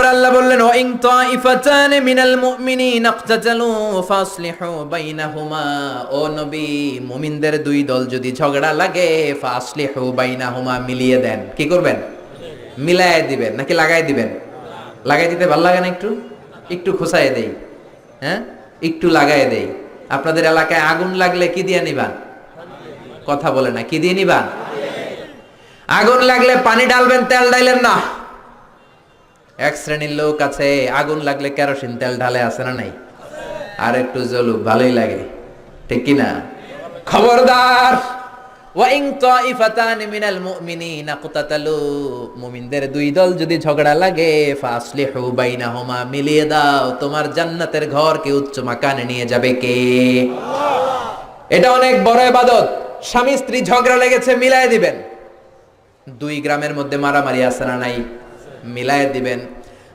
এরপর আল্লাহ বললেন ওয়াইন তাইফাতান মিনাল মুমিনিন ইকতাতালু ফাসলিহু বাইনাহুমা। ও নবী, মুমিনদের দুই দল যদি ঝগড়া লাগে, ফাসলিহু বাইনাহুমা, মিলিয়ে দেন। কি করবেন? মিলায় দিবেন, নাকি লাগাই দিবেন? লাগাই দিতে ভালো লাগে না একটু? একটু খোসায় দেই হ্যাঁ? একটু লাগাই দেই। আপনাদের এলাকায় আগুন লাগলে কি দিয়ে নিবান কথা বলে না, কি দিয়ে নিবান আগুন লাগলে পানি ডালবেন তেল ডাইলেন না। এক শ্রেণির লোক আছে, আগুন লাগলে কেরোসিন তেল ঢালে, আছে না নাই? আর একটু জ্বলুক, ভালোই লাগে। ঠিক কি না খবরদার মুমিনদের দুই দল যদি ঝগড়া লাগে মিলিয়ে দাও, তোমার জান্নাতের ঘরকে উচ্চ মাকানে নিয়ে যাবে কে? এটা অনেক বড় ইবাদত। স্বামী স্ত্রী ঝগড়া লেগেছে, মিলায় দিবেন। দুই গ্রামের মধ্যে মারামারি আছে না নাই? মিলায় দিবেন।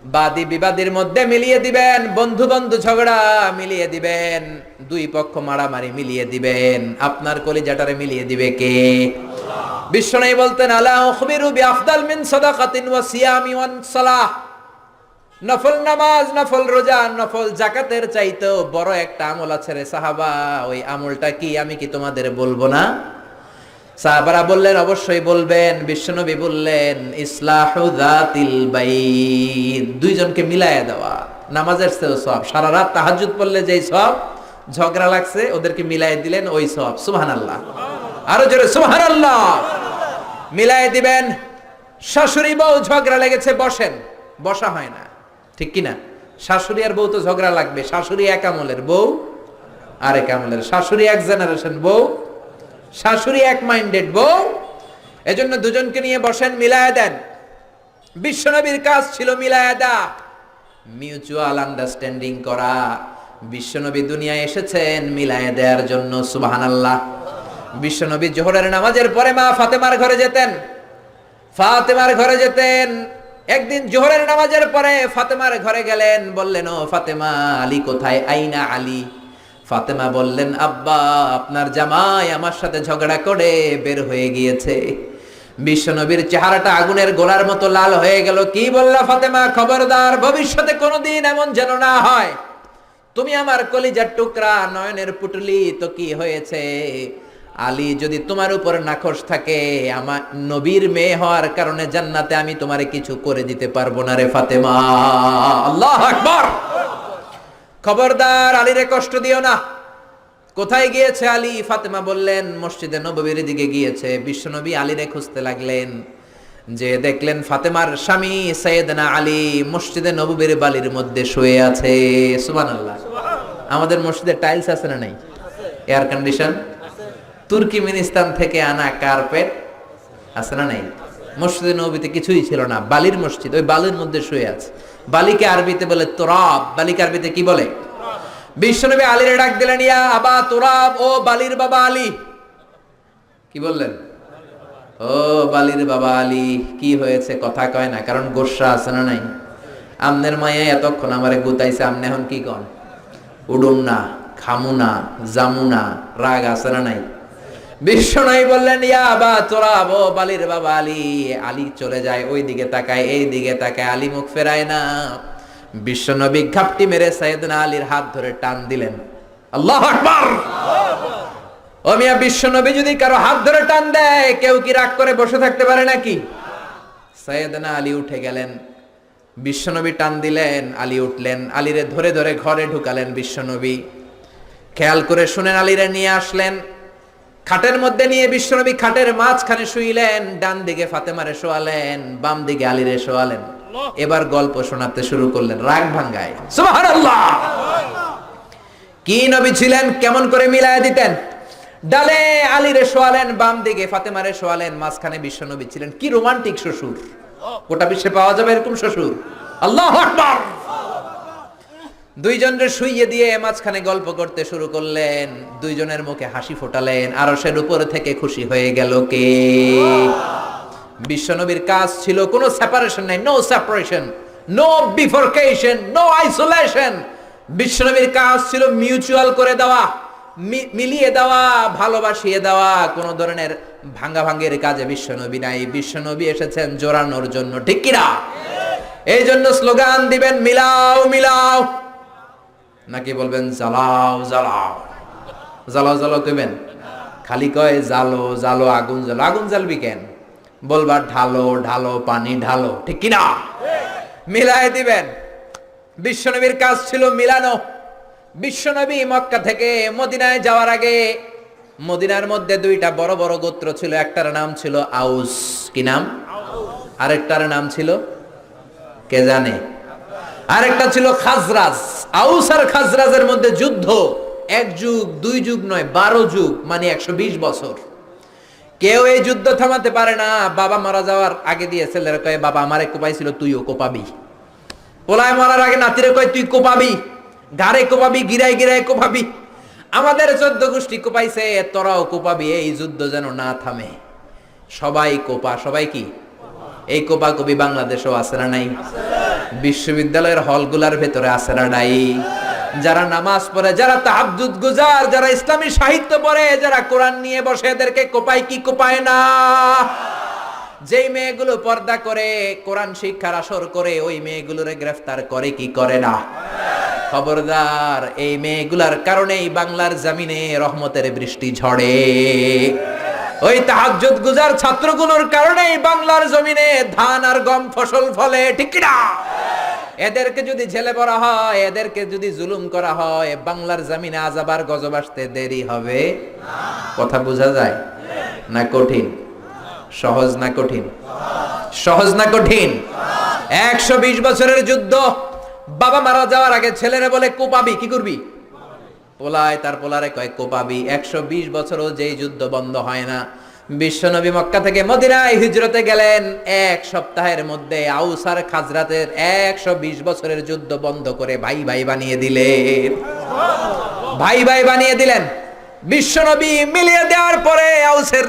বাদী বিবাদের মধ্যে মিলিয়ে দিবেন বন্ধু বন্ধু ঝগড়া মিলিয়ে দিবেন, দুই পক্ষ মারামারি মিলিয়ে দিবেন। আপনার কলিজাটারে মিলিয়ে দিবে কে? বিশ্বনবী বলতেন, আলা উখবিরু বি আফদাল মিন সাদাকাতিন ওয়া সিয়ামি ওয়ান সালাহ। নফল নামাজ, নফল রোজা, নফল জাকাতের চাইতেও বড় একটা আমল আছে রে সাহাবা। ওই আমলটা কি আমি কি তোমাদের বলব না? সাহাবারা বললেন, অবশ্যই বলবেন। বিশ্বনবী বললেন দুইজনকে মিলায়া দেওয়া, নামাজের সব, সারা রাত তাহাজ্জুদ পড়লে যেই সব ঝগড়া লাগছে, ওদেরকে মিলাই দিলেন ওই সব। সুবহানাল্লাহ। আরও জোরে, সুবহানাল্লাহ। মিলাই দিবেন, শাশুড়ি বউ ঝগড়া লেগেছে, বসেন। বসা হয় না। ঠিক কিনা? শাশুড়ি আর বউ তো ঝগড়া লাগবে। শাশুড়ি এক আমলের বউ, আরেক আমলের। শাশুড়ি এক জেনারেশন বউ শাশুড়ি এক মাইন্ডেড বউ। এজন্য দুজনকে নিয়ে বসেন, মিলায়া দেন। বিশ্বনবীর কাজ ছিল মিলায়া দা। মিউচুয়াল আন্ডারস্ট্যান্ডিং করা। বিশ্বনবী দুনিয়ায় এসেছেন মিলায়া দেওয়ার জন্য, সুবহানাল্লাহ। বিশ্বনবী জোহরের নামাজের পরে মা ফাতেমার ঘরে যেতেন। ফাতেমার ঘরে যেতেন। একদিন জোহরের নামাজের পরে ফাতেমার ঘরে গেলেন, বললেন, ও ফাতেমা আলী কোথায়? আইনা আলী? ফাতেমা বললেন, আব্বা, আপনার জামাই আমার সাথে ঝগড়া করে বের হয়ে গিয়েছে। বিশ্বনবীর চেহারাটা আগুনের গোলার মতো লাল হয়ে গেল। কি বললা ফাতেমা? খবরদার, ভবিষ্যতে কোনোদিন এমন যেন না হয়। তুমি আমার কলিজার টুকরা, নয়নের পুটলি, তো কি হয়েছে? আলী যদি তোমার উপর নাখোশ থাকে, আমার নবীর মেয়ে হওয়ার কারণে জান্নাতে আমি তোমারে কিছু করে দিতে পারব না রে ফাতেমা। আল্লাহ আকবার! খবরদার আলীরে কষ্ট দিও না। কোথায় গিয়েছে আলী? ফাতেমা বললেন, মসজিদে নববীর দিকে গিয়েছে। বিশ্বনবী আলীরে খুঁজতে লাগলেন। যে দেখলেন ফাতেমার স্বামী সৈয়দনা আলী মসজিদে নববীর বালির মধ্যে শুয়ে আছে। সুবান আল্লাহ আমাদের মসজিদে টাইলস আছে না নাই? Air condition? তুর্কিমিনিস্তান থেকে আনা কার্পেট আছে না নাই? মসজিদে নবীতে কিছুই ছিল না। বালির মসজিদ, ওই বালির মধ্যে শুয়ে আছে। বালিকে আরবিতে বলে তোরাব। বালিকে আরবিতে কি বলে? বিশ্বনবী আলীর ডাক দিলেন, ইয়া আবা তোরাব, ও বালির বাবা আলী। কি বললেন? ও বালির বাবা আলী, কি হয়েছে কথা কয় না, কারণ গোসা আছে না নাই? আমনের মায়া এতক্ষণ আমারে গুতাইছে, আমনে এখন কি কন? উডুম না, খামু না, জামু না, রাগ আছে না নাই? বিশ্বনবী বললেন, ইয়া আবা তোরা বো বালির বাবা আলী। আলী চলে যায়, ওই দিকে তাকায়, এই দিকে তাকায়, আলী মুখ ফেরায় না। বিশ্বনবী ঘাপটি মেরে সাইয়েদনা আলীর হাত ধরে টান দিলেন। আল্লাহ আকবার! ও মিয়া বিশ্বনবী যদি কারও হাত ধরে টান দেয়, কেউ কি রাগ করে বসে থাকতে পারে নাকি? সাইয়েদনা আলী উঠে গেলেন। বিশ্বনবী টান দিলেন, আলী উঠলেন, আলীরে ধরে ধরে ঘরে ঢুকালেন বিশ্বনবী খেয়াল করে শুনেন, আলীরে নিয়ে আসলেন। খাটের মধ্যে নিয়ে বিশ্বনবী খাটের মাঝখানে শুইলেন ডান দিকে ফাতেমারে শোয়ালেন বাম দিকে আলীরে শোয়ালেন। এবার গল্প শোনাতে শুরু করলেন রাগ ভাঙ্গায়। সুবহানাল্লাহ! কি নবী ছিলেন কেমন করে মিলায় দিতেন? ডালে আলীরে শোয়ালেন বাম দিকে ফাতেমারে শোয়ালেন মাঝখানে বিশ্বনবী ছিলেন। কি রোমান্টিক শ্বশুর। গোটা বিশ্বে পাওয়া যাবে এরকম শ্বশুর। আল্লাহ আকবার! দুইজনের শুইয়ে দিয়ে মাঝখানে গল্প করতে শুরু করলেন। দুইজনের মুখে হাসি ফোটালেন। আরশের উপর থেকে খুশি হয়ে গেল কে? বিশ্বনবীর কাজ ছিল কোনো সেপারেশন নাই no separation no bifurcation no isolation বিশ্বনবীর কাজ ছিল মিউচুয়াল করে দেওয়া মিলিয়ে দেওয়া, ভালোবাসিয়ে দেওয়া। কোনো ধরনের ভাঙ্গা ভাঙ্গের কাজে বিশ্বনবী নাই। বিশ্বনবী এসেছেন জোরানোর জন্য, ঠিক কিনা? এই জন্য স্লোগান দিবেন, মিলাও মিলাও। নাকি বলবেন, জ্বালাও জ্বালাও। জ্বালাও জ্বালাও কইবেন? খালি কয় জালো জালো আগুন জ্বালো। আগুন জ্বালবি কেন? বলবার ঢালো ঢালো, পানি ঢালো। ঠিক কিনা? মিলাই দিবেন। বিশ্বনবীর কাজ ছিল মিলানো। বিশ্বনবী মক্কা থেকে মদিনায় যাওয়ার আগে মদিনার মধ্যে দুইটা বড় বড় গোত্র ছিল। একটার নাম ছিল আউস। কি নাম? আরেকটার নাম ছিল কে জানে? আরেকটা ছিল খাজরাজ। আউস আর খাজরাজের মধ্যে যুদ্ধ, এক যুগ, দুই যুগ নয়, বারো যুগ মানে একশো বিশ বছর। কেউ এই যুদ্ধ থামাতে পারে না, বাবা মারা যাওয়ার আগে দিয়ে ছেলেরা কয়ে, বাবা, আমারে কোপাইছিল, তুইও কোপাবি। পোলায় মরার আগে নাতিরে কয়, তুই কোপাবি গাড়ে কোপাবি গিরাই গিরাই কোপাবি। আমাদের চোদ্দ গোষ্ঠী কোপাইছে, তোরাও কোপাবি, এই যুদ্ধ যেন না থামে। সবাই কোপা, সবাই কি? এই কোপা কবি বাংলাদেশেও আছে না নাই? বিশ্ববিদ্যালয়ের হলগুলার ভেতরে আছে না নাই? যারা নামাজ পড়ে, যারা তাহাজ্জুদ গুজার, যারা ইসলামী সাহিত্য পড়ে, যারা কোরআন নিয়ে বসে, এদেরকে কোপায় কি কোপায় না? যেই মেয়েগুলো পর্দা করে, কোরআন শিক্ষার আসর করে, ওই মেয়েগুলোরে গ্রেফতার করে কি করে না? খবরদার, এই মেয়েগুলার কারণেই বাংলার জামিনে রহমতের বৃষ্টি ঝড়ে। ওই তাহাজ্জুদ গুজার ছাত্রগুলোর কারণেই বাংলার জমিনে ধান আর গম ফসল ফলে, ঠিক না এদেরকে যদি ঝেলে পড়া হয়, এদেরকে যদি জুলুম করা হয়, বাংলার জমিনে আজাবার গজব আসতে দেরি হবে? কথা বোঝা যায় না কঠিন? সহজ না কঠিন? সহজ না কঠিন? একশো বিশ বছরের যুদ্ধ, বাবা মারা যাওয়ার আগে ছেলেরা বলে, কোপাবি, কি করবি? পোলায় তার পোলারে কয়, কোপাবি, একশো বিশ বছরও যেই যুদ্ধ বন্ধ হয় না বিশ্বনবী মক্কা থেকে মদিনায় হিজরতে গেলেন। এক সপ্তাহের মধ্যে আউসার খাজরাতের একশো বিশ বছরের যুদ্ধ বন্ধ করে ভাই ভাই বানিয়ে দিলেন। ভাই ভাই বানিয়ে দিলেন। বিশ্বনবী মিলিয়ে দেওয়ার পরে আউসের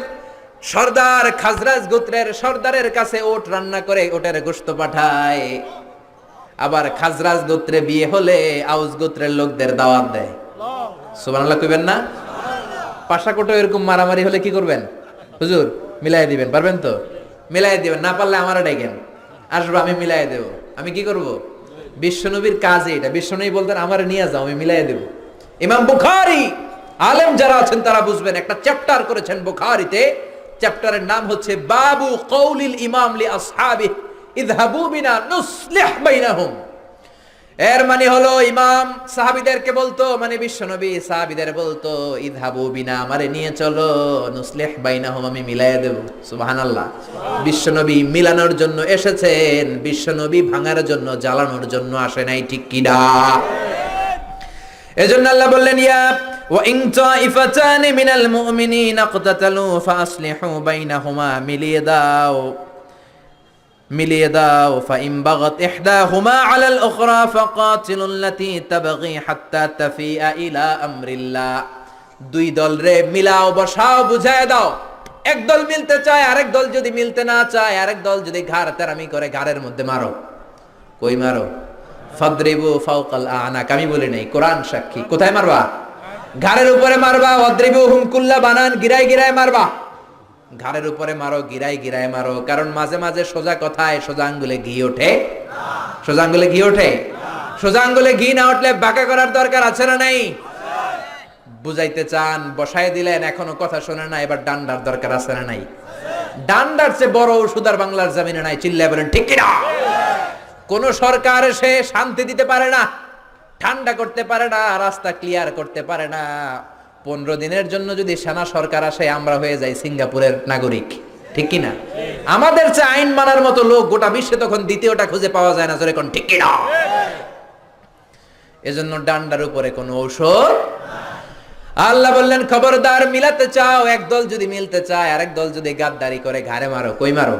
সর্দার খাজরাজ গোত্রের সর্দারের কাছে ওট রান্না করে ওটের গোস্ত পাঠায়। আবার খাজরাজ গোত্রে বিয়ে হলে আউস গোত্রের লোকদের দাওয়াত দেয়। সুবহানাল্লাহ কইবেন না? পাশাকোটো এরকম মারামারি হলে কি করবেন? হুজুর মিলাই দিবেন, পারবেন তো? মিলাই দিবেন, না পারলে আমারও ডাকেন। আসব, আমি মিলাই দেব। আমি কি করব? বিশ্বনবীর কাজে এটা বিশ্বনবী বলতেন, আমার নিয়ে যাও, আমি মিলাই দেব। ইমাম বুখারি, আলেম যারা আছেন, তারা বুঝবেন, একটা চ্যাপ্টার করেছেন বুখারিতে। চ্যাপ্টারের নাম হচ্ছে, বাবু কৌলিল ইমাম লি আসহাবি ইযহাবু বিনা নুসলিহ বাইনাহুম। এর মানে হলো ইমাম সাহাবিদেরকে বলতো মানে বিশ্বনবী সাহাবিদের বলতো ইদহাবু বিনা আমারে নিয়ে চলো নুসলিহ বাইনাহুম আমি মিলাইয়া দেব সুবহানাল্লাহ বিশ্বনবী মিলানোর জন্য এসেছেন বিশ্বনবী ভাঙার জন্য জ্বালানোর জন্য আসে নাই ঠিক কিনা এজন্য আল্লাহ বললেন ইয়া وإن طائفتان من المؤمنين اقتتلوا فأصلحوا بينهما মিলিয়ে দাও মিলিয়ে দাও ফাইম বাগত ইহদাহুমা আলাল উখরা ফাকাতিলুল লাতী তাবগি হাত্তা তাফিআ ইলা আমরিল্লাহ। দুই দল রে মিলাও, বসাও, বুঝায় দাও। এক দল মিলতে চায়, আরেক দল যদি মিলতে না চায়, আরেক দল যদি ঘাড় তেরামি করে, ঘাড়ের মধ্যে মারো। কই মারো? ফাদরিবু ফাওকাল আনাক, আমি বলি নাই, কোরআন সাক্ষী। কোথায় মারবা? ঘাড়ের উপরে মারবা অদ্রিবু হুমকুল্লা বানান গিরাই গিরায় মারবা। ঘাড়ের উপরে মারো, গিরাই গিরায় মারো। কারণ মাঝে মাঝে সোজা কথায় সোজা আঙ্গুলে ঘি ওঠে। সোজা আঙ্গুলে ঘি ওঠে? সোজা আঙ্গুলে ঘি না উঠলে বাঁকা করার দরকার আছে না নাই? বুঝাইতে চান, বসায় দিলেন, এখনও কথা শোনে না, এবার ডান্ডার দরকার আছে না নাই? ডান্ডার চেয়ে বড় ওষুধ আর বাংলার জামিনে নাই, চিল্লায় বলেন, ঠিক কিনা? কোন সরকার সে শান্তি দিতে পারে না, ঠান্ডা করতে পারে না, রাস্তা ক্লিয়ার করতে পারে না পনেরো দিনের জন্য যদি সেনা সরকার আসে, আমরা হয়ে যাই সিঙ্গাপুরের নাগরিক। ঠিক কিনা? আমাদের চেয়ে আইন মানার মতো লোক গোটা বিশ্বে তখন দ্বিতীয়টা খুঁজে পাওয়া যায় না, জোরে কোন ঠিক কিনা? এজন্য ডান্ডার উপরে কোনো ঔষধ আল্লাহ বললেন, খবরদার, মিলাতে চাও। একদল যদি মিলতে চায়, আরেক দল যদি গাদ্দারি করে, ঘাড়ে মারো। কই মারো?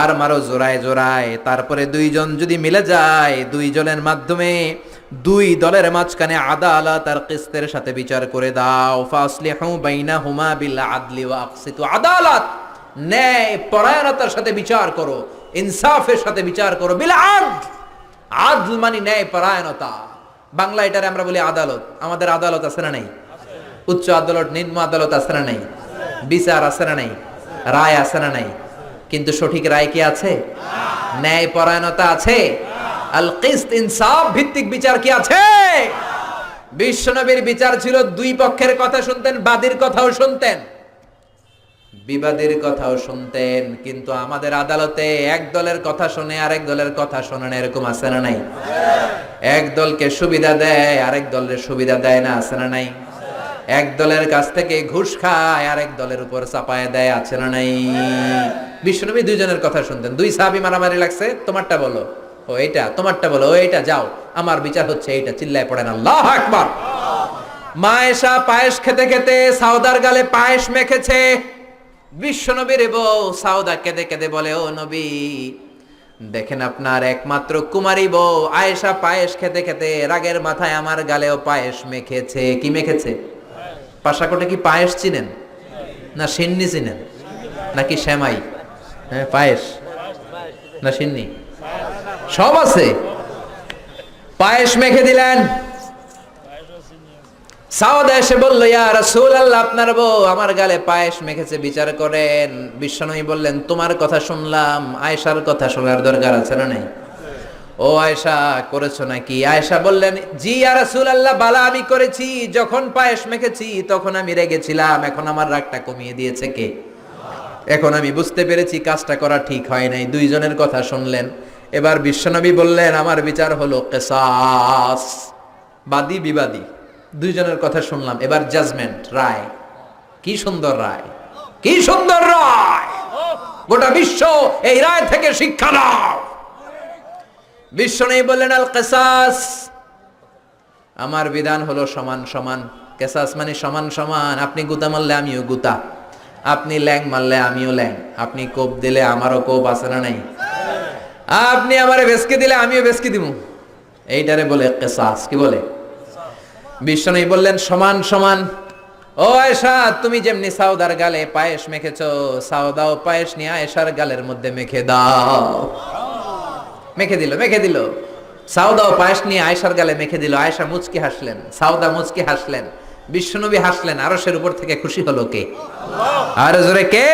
আর মারো জোড়ায় জোড়ায়। তারপরে দুইজন যদি মিলে যায়, দুইজনের মাধ্যমে দুই দলের মাঝখানে আদালত আর কিস্তের সাথে বিচার করে দাও। ফাসলিহু বাইনাহুমা বিল আদলি ওয়া আদালত ন্যায় পরায়ণতার সাথে বিচার করো, ইনসাফের সাথে বিচার করো। বিল আদল আদল মানে ন্যায় পরায়ণতা। বাংলা এটারে আমরা বলি আদালত। আমাদের আদালত আছে না নাই? উচ্চ আদালত, নিম্ন আদালত আছে না নাই? বিচার আছে না নাই? রায় আছে না নাই? কিন্তু সঠিক রায় কি আছে? ন্যায় পরায়ণতা আছে। আল কিস্ত ইনসাফ ভিত্তিক বিচার কি আছে? বিশ্বনবীর বিচার ছিল দুই পক্ষের কথা শুনতেন, বাদীর কথাও শুনতেন। বিবাদের কথাও শুনতেন, কিন্তু আমাদের আদালতে এক দলের কথা শুনে আরেক দলের কথা শোনেন এরকম আছে না নাই? এক দলকে সুবিধা দেয়, আরেক দলের সুবিধা দেয় না, আছে না নাই? এক দলের কাছ থেকে ঘুষ খায়, আরেক দলের উপর চাপায় দেয়, আছে না নাই? বিশ্বনবী দুইজনের কথা শুনতেন। দুই সাহাবি মারামারি লাগছে, তোমারটা বলো। ও এটা তোমারটা বলো, ও এইটা, যাও। আমার বিচার হচ্ছে এইটা, চিল্লায় পড়েন আল্লাহ আকবার। মা এসা পায়েস খেতে খেতে সাউদার গালে পায়েস মেখেছে। বিশ্বনবীর বউ সাউদা কেঁদে কেঁদে বলে, ও নবী, দেখেন আপনার একমাত্র কুমারী বউ, আয়েশা পায়েস খেতে খেতে রাগের মাথায় আমার গালেও পায়েস মেখেছে। কি মেখেছে? পাশাকোটে কি পায়েস চিনেন? না সিন্নি চিনেন? নাকি শ্যামাই হ্যাঁ পায়েস। না সিন্নি? সব আছে। পায়েস মেখে দিলেন। সাউদা এসে বলল, ইয়া রাসূল আল্লাহ আপনার বউ আমার গালে পায়েস মেখেছে, বিচার করেন। বিশ্বনবী বললেন, তোমার কথা শুনলাম, আয়েশার কথা শোনার দরকার আছে না নাই? ও আয়েশা, করেছ নাকি? আয়েশা বললেন, জি, ইয়া রাসূল আল্লাহ বালা আমি করেছি। যখন পায়েস মেখেছি, তখন আমি রেগেছিলাম। এখন আমার রাগটা কমিয়ে দিয়েছে কে? এখন আমি বুঝতে পেরেছি, কাজটা করা ঠিক হয় নাই। দুইজনের কথা শুনলেন। এবার বিশ্বনবী বললেন, আমার বিচার হলো কেসাস। বাদী, বিবাদী, দুইজনের কথা শুনলাম। এবার জাজমেন্ট, রায়। কি সুন্দর রায়, কি সুন্দর রায়! গোটা বিশ্ব এই রায় থেকে শিক্ষা নাও। বিশ্ব নেই বললেন, আল কেসাস, আমার বিধান হলো সমান সমান। কেসাস মানে সমান সমান। আপনি গুতা মারলে আমিও গুতা। আপনি ল্যাং মারলে আমিও ল্যাং। আপনি কোপ দিলে আমারও কোপ আছে না নাই? আপনি আমারে বেসকে দিলে আমিও বেসকে দিব এইটারে বলে কেসাস, কি বলে? বিশ্বনবী বললেন, সমান সমান। ও আয়েশা, তুমি যেমনি সাউদার গালে পায়েস মেখেছো সাউদাও পায়েস নিয়ে আয়েশার গালের মধ্যে মেখে দাও। মেখে দিল মেখে দিল। সাউদাও পায়েস নিয়ে আয়েশার গালে মেখে দিল। আয়েশা মুচকি হাসলেন সাউদা মুচকি হাসলেন। বিশ্বনবী হাসলেন, আরশের উপর থেকে খুশি হলো কে? আর জোরে কে?